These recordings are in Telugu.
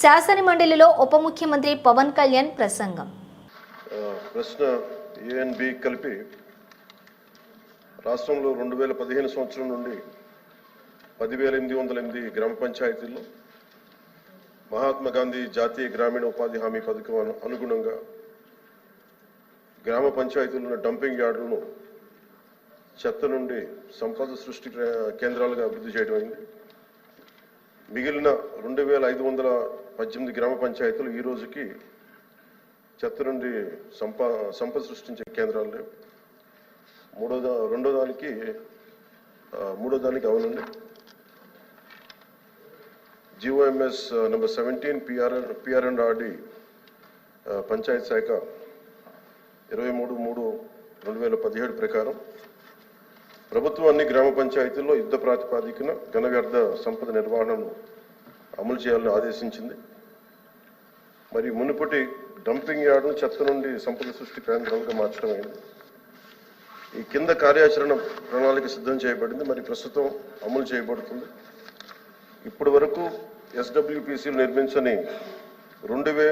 శాసన మండలిలో ఉప ముఖ్యమంత్రి పవన్ కళ్యాణ్ ప్రసంగం. ప్రశ్న ఏ కలిపి రాష్ట్రంలో రెండు వేల పదిహేను సంవత్సరం నుండి పదివేల ఎనిమిది వందల ఎనిమిది గ్రామ పంచాయతీల్లో మహాత్మా గాంధీ జాతీయ గ్రామీణ ఉపాధి హామీ పథకం అనుగుణంగా గ్రామ పంచాయతీల్లో డంపింగ్ యార్డులను చెత్త నుండి సంపద సృష్టి కే- కేంద్రాలుగా అభివృద్ధి చేయడం అయింది. మిగిలిన రెండు వేల ఐదు వందల పద్దెనిమిది గ్రామ పంచాయతీలు ఈ రోజుకి చెత్త నుండి సంప సంపద సృష్టించే కేంద్రాలు లేవు. మూడో దా రెండో దానికి మూడో దానికి అవునండి GOMS number seventeen PR PR and RD panchayat శాఖ ఇరవై మూడు మూడు రెండు వేల పదిహేడు ప్రకారం ప్రభుత్వం అన్ని గ్రామ పంచాయతీల్లో యుద్ధ ప్రాతిపాదికన ఘన వ్యర్థ సంపద నిర్వహణను అమలు చేయాలని ఆదేశించింది. మరి మునుపటి డంపింగ్ యార్డును చెత్త నుండి సంపద సృష్టి కేంద్రాలుగా మార్చడమైంది ఈ కింద కార్యాచరణ ప్రణాళిక సిద్ధం చేయబడింది. మరి ప్రస్తుతం అమలు చేయబడుతుంది. ఇప్పటి వరకు ఎస్డబ్ల్యూపీసీలు నిర్మించని రెండు వే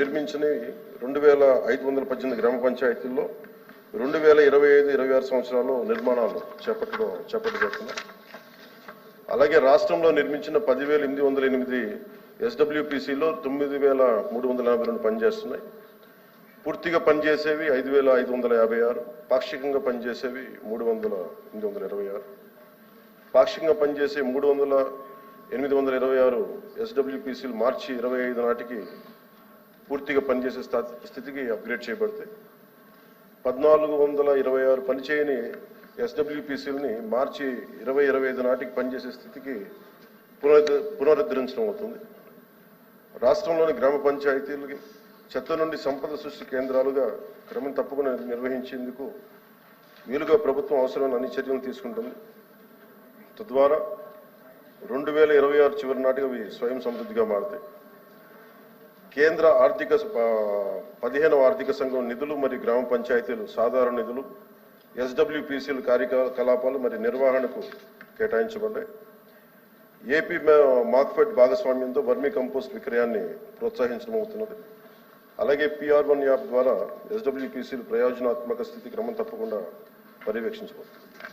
నిర్మించని రెండు వేల ఐదు వందల పద్దెనిమిది గ్రామ పంచాయతీల్లో రెండు వేల ఇరవై ఐదు ఇరవై ఆరు సంవత్సరాల్లో నిర్మాణాలు చేపట్టడం చేపట్టబడుతున్నాయి అలాగే రాష్ట్రంలో నిర్మించిన పదివేల ఎనిమిది వందల ఎనిమిది ఎస్డబ్ల్యూపీసీలో తొమ్మిది వేల మూడు వందల యాభై రెండు పనిచేస్తున్నాయి. పూర్తిగా పనిచేసేవి ఐదు వేల ఐదు వందల యాభై ఆరు పాక్షికంగా పనిచేసేవి మూడు వందల ఎనిమిది వందల ఇరవై ఆరు. పాక్షికంగా పనిచేసే మూడు వందల ఎనిమిది వందల ఇరవై ఆరు ఎస్డబ్ల్యూపీసీలు మార్చి ఇరవై ఐదు నాటికి పూర్తిగా పనిచేసే స్థితికి అప్గ్రేడ్ చేయబడతాయి. పద్నాలుగు వందల ఇరవై ఆరు పనిచేయని ఎస్డబ్ల్యూపీసీలని మార్చి ఇరవై ఇరవై ఐదు నాటికి పనిచేసే స్థితికి పునరుద్ధ పునరుద్ధరించడం అవుతుంది. రాష్ట్రంలోని గ్రామ పంచాయతీలకి చెత్త నుండి సంపద సృష్టి కేంద్రాలుగా క్రమం తప్పకుండా నిర్వహించేందుకు వీలుగా ప్రభుత్వం అవసరమైన అన్ని చర్యలు తీసుకుంటుంది. తద్వారా రెండు వేల ఇరవై ఆరు చివరి నాటికి అవి స్వయం సమృద్ధిగా మారుతాయి. కేంద్ర ఆర్థిక పదిహేనవ ఆర్థిక సంఘం నిధులు మరియు గ్రామ పంచాయతీలు సాధారణ నిధులు ఎస్డబ్ల్యూపీసీల కార్యకలాపాలు మరియు నిర్వహణకు కేటాయించబడ్డాయి. ఏపీ మా- మార్క్ఫెడ్ భాగస్వామ్యంతో వర్మీ కంపోస్ట్ విక్రయాన్ని ప్రోత్సహించడం అవుతున్నది. అలాగే పిఆర్ వన్ యాప్ ద్వారా ఎస్డబ్ల్యూపీసీలు ప్రయోజనాత్మక స్థితి క్రమం తప్పకుండా పర్యవేక్షించబడుతుంది.